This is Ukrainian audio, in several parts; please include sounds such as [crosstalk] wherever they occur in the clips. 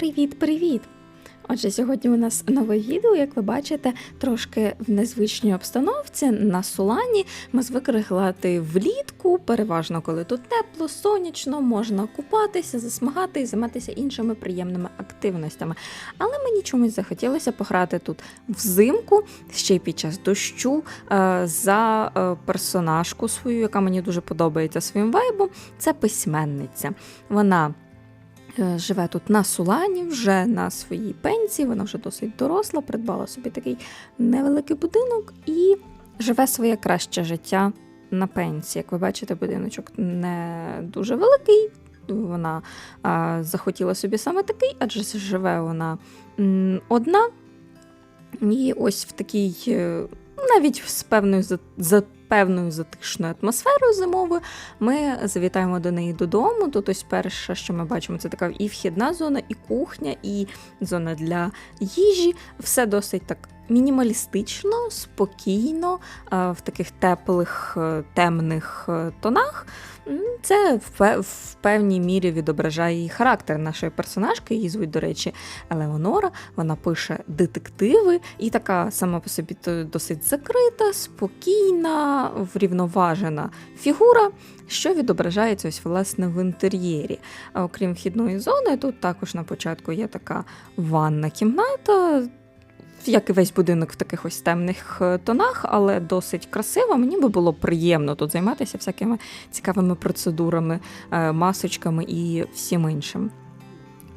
Привіт-привіт! Отже, сьогодні у нас нове відео, як ви бачите, трошки в незвичній обстановці на Сулані. Ми звикли грати влітку, переважно коли тут тепло, сонячно, можна купатися, засмагати і займатися іншими приємними активностями. Але мені чомусь захотілося пограти тут взимку, ще й під час дощу, е, за е, персонажку свою, яка мені дуже подобається своїм вайбом. Це письменниця. Вона живе тут на Сулані, вже на своїй пенсії, вона вже досить доросла, придбала собі такий невеликий будинок і живе своє краще життя на пенсії. Як ви бачите, будиночок не дуже великий. Вона а, захотіла собі саме такий, адже живе вона одна. І ось в такій, е, навіть з певною певною затишною атмосферою зимовою, ми завітаємо до неї додому. Тут ось перше, що ми бачимо, це така і вхідна зона, і кухня, і зона для їжі. Все досить так мінімалістично, спокійно, е, в таких теплих, е, темних е, тонах. Це в певній мірі відображає її характер нашої персонажки. Її звуть, до речі, Елеонора. Вона пише детективи і така сама по собі досить закрита, спокійна, врівноважена фігура, що відображається ось власне в інтер'єрі. Окрім вхідної зони, тут також на початку є така ванна кімната. Як і весь будинок в таких ось темних е, тонах, але досить красиво. Мені би було приємно тут займатися всякими цікавими процедурами, е, масочками і всім іншим.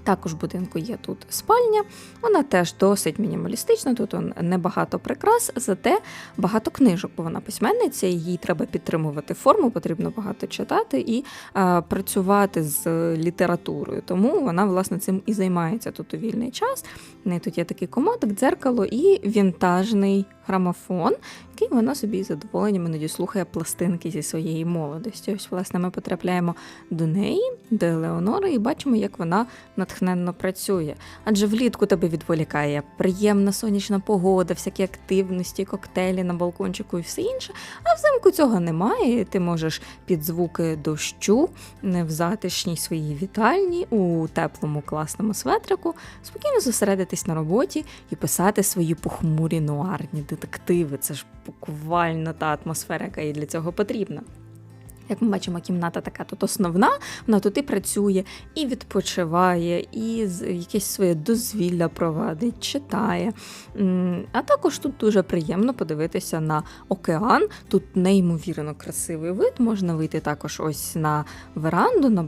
Також в будинку є тут спальня, вона теж досить мінімалістична, тут небагато прикрас, зате багато книжок, бо вона письменниця, їй треба підтримувати форму, потрібно багато читати і е, працювати з літературою. Тому вона, власне, цим і займається тут у вільний час. В неї тут є такий комодик, дзеркало і вінтажний грамофон, який вона собі з задоволенням іноді слухає пластинки зі своєї молодості. Ось, власне, ми потрапляємо до неї, до Елеонори, і бачимо, як вона натхненно працює. Адже влітку тебе відволікає приємна сонячна погода, всякі активності, коктейлі на балкончику і все інше. А взимку цього немає. Ти можеш під звуки дощу в затишній своїй вітальні, у теплому класному светрику, спокійно зосередитись на роботі і писати свої похмурі нуарні детективи. Це ж буквально та атмосфера, яка їй для цього потрібна. Як ми бачимо, кімната така тут основна, вона тут і працює, і відпочиває, і якесь своє дозвілля провадить, читає. А також тут дуже приємно подивитися на океан. Тут неймовірно красивий вид. Можна вийти також ось на веранду, на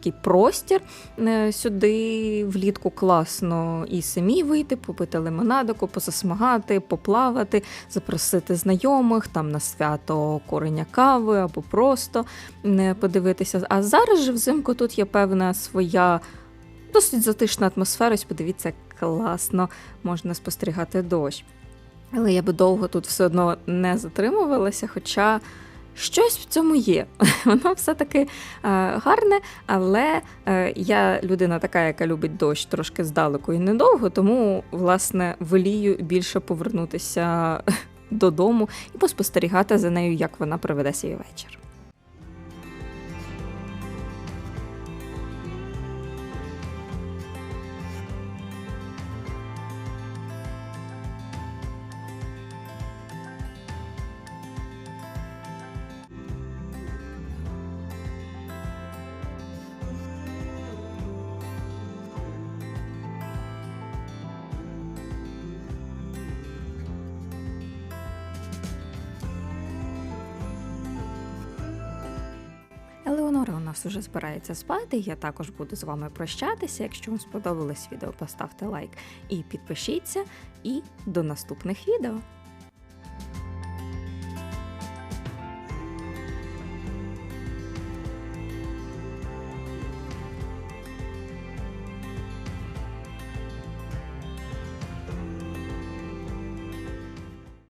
такий простір. Е, Сюди влітку класно і самі вийти, попити лимонадику, позасмагати, поплавати, запросити знайомих там на свято кореня кави або просто не подивитися. А зараз же взимку тут є певна своя досить затишна атмосфера. Ось подивіться, класно можна спостерігати дощ. Але я би довго тут все одно не затримувалася, хоча щось в цьому є. [laughs] Воно все-таки е, гарне, але е, я людина така, яка любить дощ трошки здалеку і недовго, тому власне волію більше повернутися [laughs] додому і поспостерігати за нею, як вона проведе свій вечір. Елеонора у нас уже збирається спати. Я також буду з вами прощатися. Якщо вам сподобалось відео, поставте лайк і підпишіться. І до наступних відео.